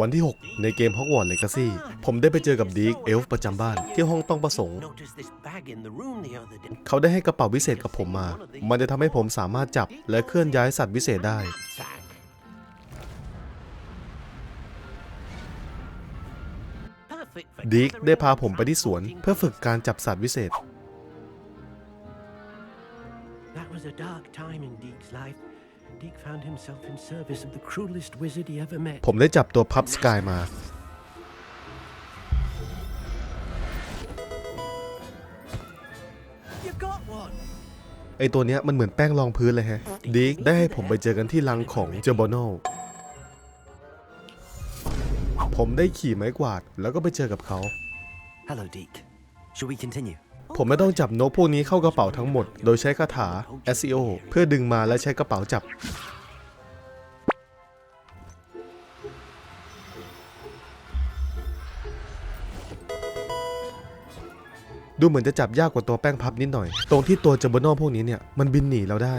วันที่ 6 ในเกม Hogwarts Legacy ผมได้ไปเจอกับดีกเอลฟ์ประจำบ้าน ที่ห้องต้องประสงค์ เขาได้ให้กระเป๋าวิเศษกับผมมา มันจะทำให้ผมสามารถจับและเคลื่อนย้ายสัตว์วิเศษได้ ดีกได้พาผมไปที่สวนเพื่อฝึกการจับสัตว์วิเศษ That was a dark time in Deek's life. Deek found himself in service of the cruelest wizard he ever met. ผมได้จับตัวพับสกายมา You got one! ไอตัวเนี้ยมันเหมือนแป้งรองพื้นเลยแฮะดีกได้ให้ผมไปเจอกันที่รังของเจอร์โบโนผมได้ขี่ไม้กวาดแล้วก็ไปเจอกับเขา Hello, Deke. Shall we continue? ผมไม่ต้องจับนกพวกนี้เข้ากระเป๋าทั้งหมด โดยใช้คาถา SEO เพื่อดึงมาและใช้กระเป๋าจับ ดูเหมือนจะจับยากกว่าตัวแป้งพับนิดหน่อย ตรงที่ตัวจัมโบโนพวกนี้เนี่ยมันบินหนีเราได้